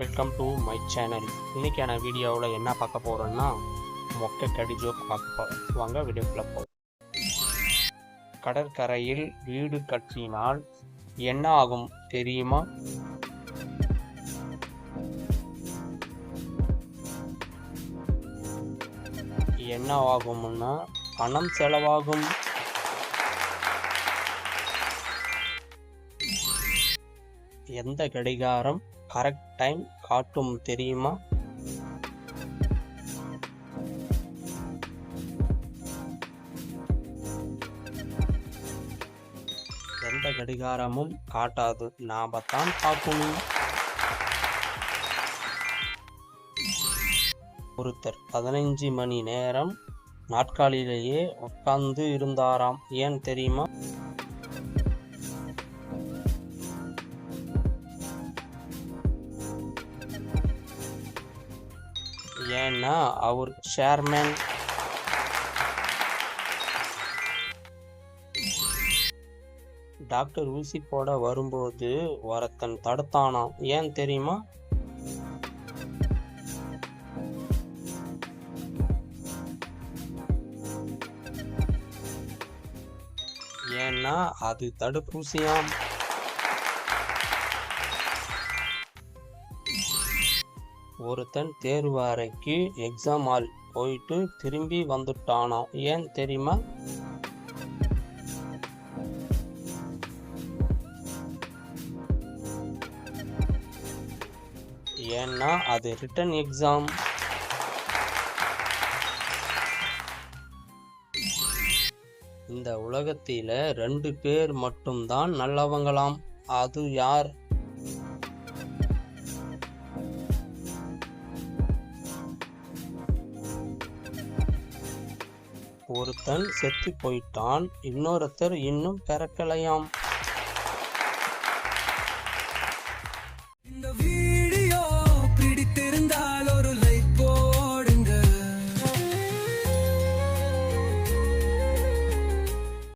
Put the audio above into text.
Welcome to my channel இன்னைக்கான வீடியோவில் என்ன பார்க்க போகிறோன்னா மொக்க கடி ஜோக் பார்க்க போகிறோம் வாங்க வீடியோக்குள்ளே போகும் கடற்கரையில் வீடு கட்டினால் என்ன ஆகும் தெரியுமா? என்ன ஆகும்னா பணம் செலவாகும். எந்த கடிகாரம்? கரெக்ட் டைம் காட்டும் தெரியுமா? எந்த கடிகாரமும் காட்டாது. நாம தான் பார்க்கணும். ஒருத்தர் பதினைஞ்சு மணி நேரம் நாட்காலிலேயே உட்கார்ந்து இருந்தாராம். ஏன் தெரியுமா? ஏன்னா அவர் சேர்மேன் டாக்டர் ஊசி போட வரும்போது ஒருத்தன் தடுத்தானாம். ஏன் தெரியுமா? ஏன்னா அது தடுப்பூசியாம். ஒருத்தன் தேர்வு அறைக்கு எக்ஸாம் ஹால் போயிட்டு திரும்பி வந்துட்டானா? ஏன் தெரியுமா? ஏன்னா அது ரிட்டன் எக்ஸாம் இந்த உலகத்தில ரெண்டு பேர் மட்டும்தான் நல்லவங்களாம். அது யார்? ஒருத்தன் செத்து போயிட்டான் இன்னொருத்தர் இன்னும் பிறக்கலையாம்.